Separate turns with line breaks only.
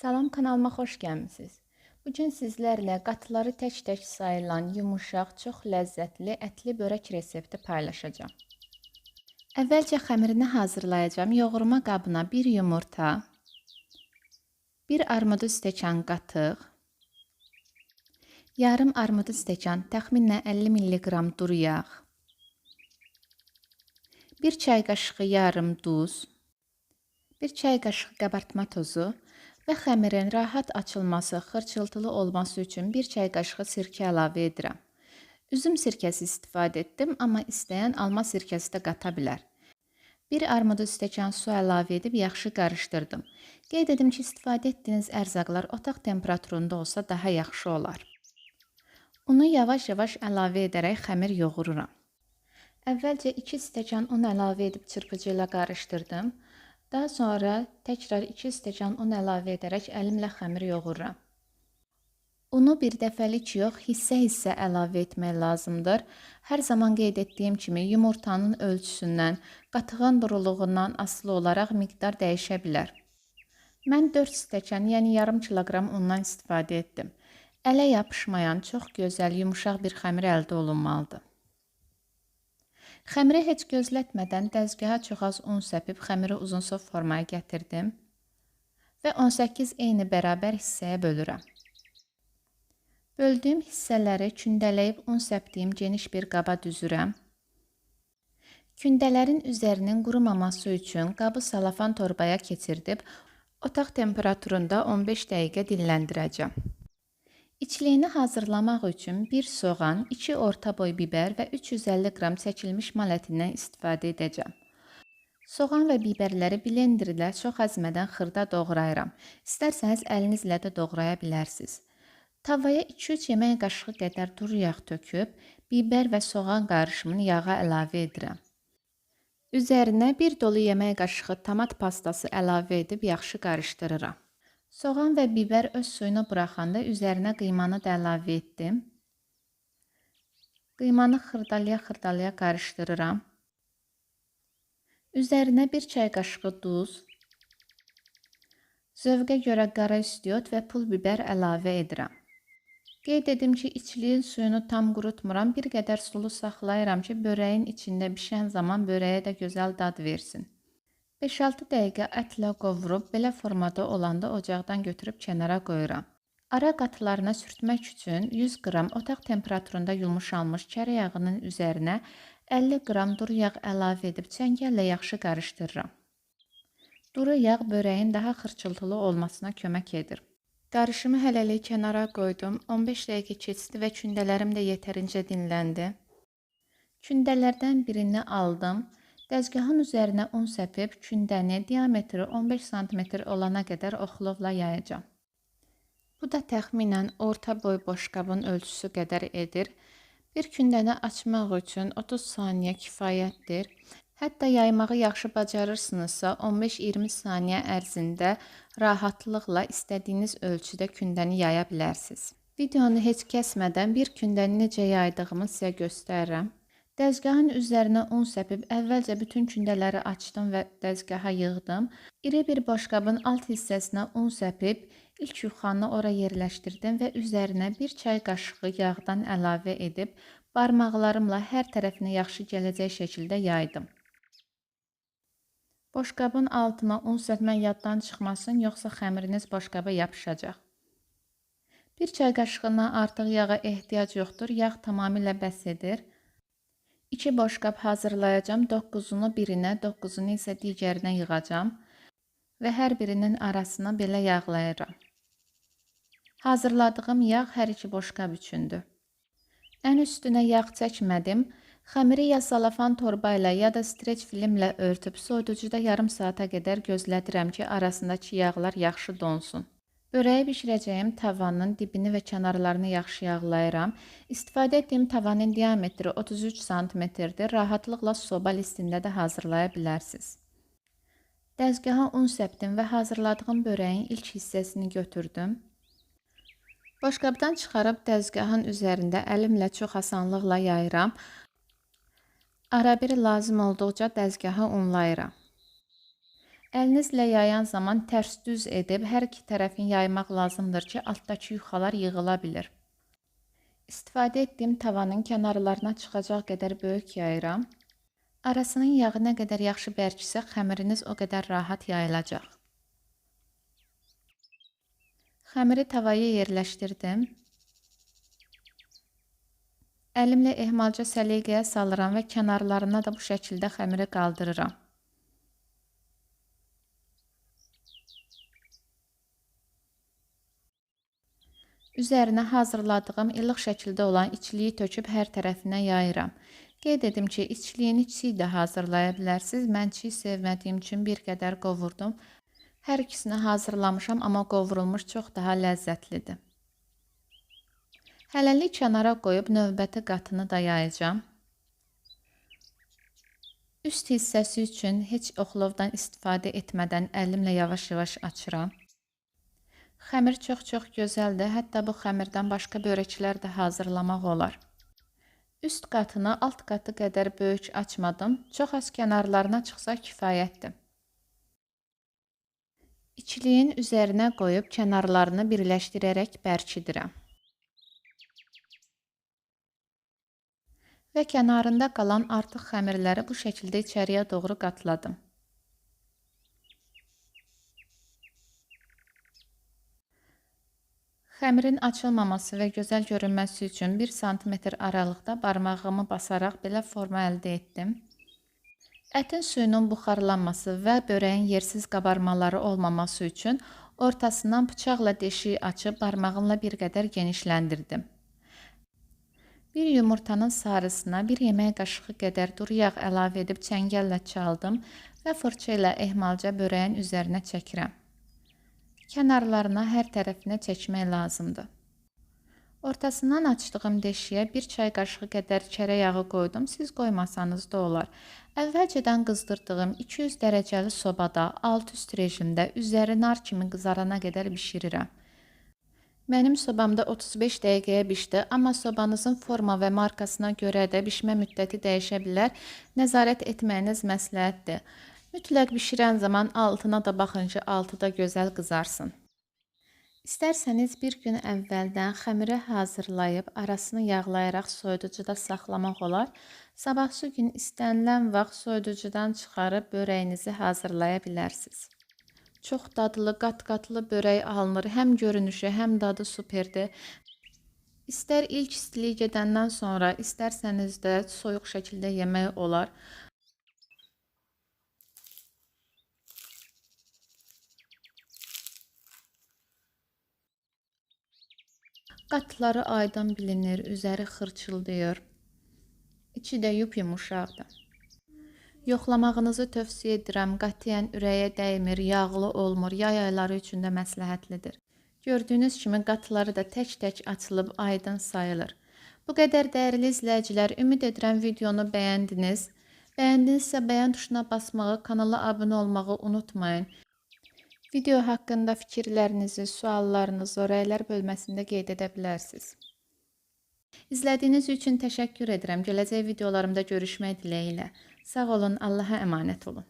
Salam kanalıma xoş gəlmisiniz. Bu gün sizlərlə qatıları tək-tək sayılan yumuşaq, çox ləzzətli ətli börək resepti paylaşacağam. Əvvəlcə xəmirini hazırlayacağam. Yoğurma qabına 1 yumurta, 1 armudu stəkan qatıq, yarım armudu stəkan, təxminən 50 mg duru yağ, 1 çay qaşığı yarım duz, 1 çay qaşığı qabartma tozu və xəmirin rahat açılması, xırçıltılı olması üçün 1 çay qaşığı sirkə əlavə edirəm. Üzüm sirkəsi istifadə etdim, amma istəyən alma sirkəsi də qata bilər. 1 armudu stəkan su əlavə edib yaxşı qarışdırdım. Qeyd edim ki, istifadə etdiyiniz ərzaqlar otaq temperaturunda olsa daha yaxşı olar. Unu yavaş-yavaş əlavə edərək xəmir yoğururam. Əvvəlcə 2 stəkan un əlavə edib çırpıcı ilə qarışdırdım. Daha sonra təkrar 2 stəkan un əlavə edərək əlimlə xəmir yoğururam. Unu bir dəfəlik yox, hissə-hissə əlavə etmək lazımdır. Hər zaman qeyd etdiyim kimi yumurtanın ölçüsündən, qatığın duruluğundan asılı olaraq miqdar dəyişə bilər. Mən 4 stəkan, yəni yarım kiloqram undan istifadə etdim. Ələ yapışmayan, çox gözəl, yumuşaq bir xəmir əldə olunmalıdır. Xəmiri heç gözlətmədən dəzgaha çox az un səpib xəmiri uzunsov formaya gətirdim və 18 eyni bərabər hissəyə bölürəm. Böldüyüm hissələri kündələyib un səpdiyim geniş bir qaba düzürəm. Kündələrin üzərinin qurumaması üçün qabı salafan torbaya keçirdib otaq temperaturunda 15 dəqiqə dinləndirəcəm. İçliyini hazırlamaq üçün 1 soğan, 2 orta boy biber və 350 qram çəkilmiş mal ətindən istifadə edəcəm. Soğan və biberləri blenderlə çox əzmədən xırda doğrayıram. İstərsəniz əlinizlə də doğraya bilərsiniz. Tavaya 2-3 yemək qaşığı qədər duru yağ töküb, biber və soğan qarışımını yağa əlavə edirəm. Üzərinə 1 dolu yemək qaşığı tomat pastası əlavə edib yaxşı qarışdırıram. Soğan və biber öz suyunu buraxanda üzərinə qıymanı da əlavə etdim. Qıymanı xırdalaya-xırdalaya qarışdırıram. Üzərinə 1 çay qaşığı duz, zövqə görə qara istiot və pul biber əlavə edirəm. Qeyd edim ki, içliyin suyunu tam qurutmuram, bir qədər sulu saxlayıram ki, börəyin içində bişən zaman börəyə də gözəl dad versin. 5-6 dəqiqə ətlə qovurub belə formada olanda ocaqdan götürüb kənara qoyuram. Ara qatlarına sürtmək üçün 100 qram otaq temperaturunda yumuşalmış kərə yağının üzərinə 50 qram duru yağ əlavə edib çəngəllə yaxşı qarışdırıram. Duru yağ börəyin daha xırçıltılı olmasına kömək edir. Qarışımı hələlik kənara qoydum. 15 dəqiqə keçdi və kündələrim də yetərincə dinləndi. Kündələrdən birini aldım. Dəzgahın üzərinə un səpib kündəni diametri 15 sm olana qədər oxlovla yayacağam. Bu da təxminən orta boy boşqabın ölçüsü qədər edir. Bir kündəni açmaq üçün 30 saniyə kifayətdir. Hətta yaymağı yaxşı bacarırsınızsa 15-20 saniyə ərzində rahatlıqla istədiyiniz ölçüdə kündəni yaya bilərsiniz. Videonu heç kəsmədən bir kündəni necə yaydığımı sizə göstərirəm. Dəzgahın üzərinə un səpib əvvəlcə bütün kündələri açdım və dəzgaha yığdım. İri bir boşqabın alt hissəsinə un səpib ilk yuxanı ora yerləşdirdim və üzərinə bir çay qaşığı yağdan əlavə edib barmaqlarımla hər tərəfinə yaxşı gələcək şəkildə yaydım. Boşqabın altına un səpmək yaddan çıxmasın, yoxsa xəmiriniz boşqaba yapışacaq. Bir çay qaşığından artıq yağa ehtiyac yoxdur. Yağ tamamilə bəs edir. 2 boşqab hazırlayacağım. 9-unu birinə, 9-unu isə digərinə yığacağam və hər birinin arasına belə yağlayıram. Hazırladığım yağ hər iki boşqab üçündür. Ən üstünə yağ çəkmədim. Xəmiri ya salafan torba ilə ya da streç filmlə örtüb soyuducuda yarım saata qədər gözlədirəm ki, arasındakı yağlar yaxşı donsun. Börəyi bişirəcəyim tavanın dibini və kənarlarını yaxşı yağlayıram. İstifadə etdiyim tavanın diametri 33 sm-dir. Rahatlıqla soba listində də hazırlaya bilərsiniz. Dəzgaha un səpdim və hazırladığım börəyin ilk hissəsini götürdüm. Boşqabdan çıxarıb dəzgahın üzərində əlimlə çox asanlıqla yayıram. Arabir lazım olduqca dəzgahı unlayıram. Əlinizlə yayan zaman tərs düz edib hər iki tərəfin yaymaq lazımdır ki, altdakı yuxalar yığıla bilir. İstifadə etdiyim tavanın kənarlarına çıxacaq qədər böyük yayıram. Arasının yağı nə qədər yaxşı bərkisə, xəmiriniz o qədər rahat yayılacaq. Xəmiri tavaya yerləşdirdim. Əlimlə ehmalca səliqəyə salıram və kənarlarına da bu şəkildə xəmiri qaldırıram. Üzərinə hazırladığım ilıq şəkildə olan içliyi töküb hər tərəfinə yayıram. Qeyd edim ki, içliyini çiğ də hazırlaya bilərsiniz. Mən çiğ sevmədiyim üçün bir qədər qovurdum. Hər ikisini hazırlamışam, amma qovurulmuş çox daha ləzzətlidir. Hələlik kənara qoyub növbəti qatını da yayacağam. Üst hissəsi üçün heç oxlovdan istifadə etmədən əlimlə yavaş-yavaş açıram. Xəmir çox-çox gözəldir. Hətta bu xəmirdən başqa börəklər də hazırlamaq olar. Üst qatını alt qatı qədər böyük açmadım. Çox az kənarlarına çıxsa kifayətdir. İçliyin üzərinə qoyub kənarlarını birləşdirərək bərkidirəm. Və kənarında qalan artıq xəmirləri bu şəkildə içəriyə doğru qatladım. Xəmirin açılmaması və gözəl görünməsi üçün 1 sm aralıqda barmağımı basaraq belə forma əldə etdim. Ətin suyunun buxarlanması və börəyin yersiz qabarmaları olmaması üçün ortasından bıçaqla deşiyi açıb barmağımla bir qədər genişləndirdim. Bir yumurtanın sarısına 1 yemək qaşığı qədər duru yağ əlavə edib çəngəllə çaldım və fırça ilə ehmalca börəyin üzərinə çəkirəm. Kənarlarına hər tərəfinə çəkmək lazımdır. Ortasından açdığım deşiyə 1 çay qaşığı qədər kərə yağı qoydum. Siz qoymasanız da olar. Əvvəlcədən qızdırdığım 200 dərəcəli sobada alt üst rejimdə üzəri nar kimi qızarana qədər bişirirəm. Mənim sobamda 35 dəqiqəyə bişdi, amma sobanızın forma və markasına görə də bişmə müddəti dəyişə bilər. Nəzarət etməyiniz məsləhətdir. Mütləq bişirən zaman altına da baxın ki, altı da gözəl qızarsın. İstərsəniz bir gün əvvəldən xəmiri hazırlayıb arasını yağlayaraq soyuducuda saxlamaq olar. Sabahsı gün istənilən vaxt soyuducudan çıxarıb börəyinizi hazırlaya bilərsiniz. Çox dadlı, qat-qatlı börək alınır. Həm görünüşü, həm dadı superdir. İstər ilk istilik gedəndən sonra, istərsəniz də soyuq şəkildə yemək olar. Qatları aydın bilinir, üzəri xırçıldayır. İçi də yumuşaqdır. Yoxlamağınızı tövsiyə edirəm. Qətiyyən ürəyə dəymir, yağlı olmur, yay ayları üçün də məsləhətlidir. Gördüyünüz kimi qatları da tək-tək açılıb aydın sayılır. Bu qədər dəyərli izləyicilər, ümid edirəm videonu bəyəndiniz. Bəyəndinizsə bəyən tuşuna basmağı, kanala abunə olmağı unutmayın. Video haqqında fikirlərinizi, suallarınızı rəylər bölməsində qeyd edə bilərsiniz. İzlədiyiniz üçün təşəkkür edirəm. Gələcək videolarımda görüşmək diləyilə. Sağ olun, Allaha əmanət olun.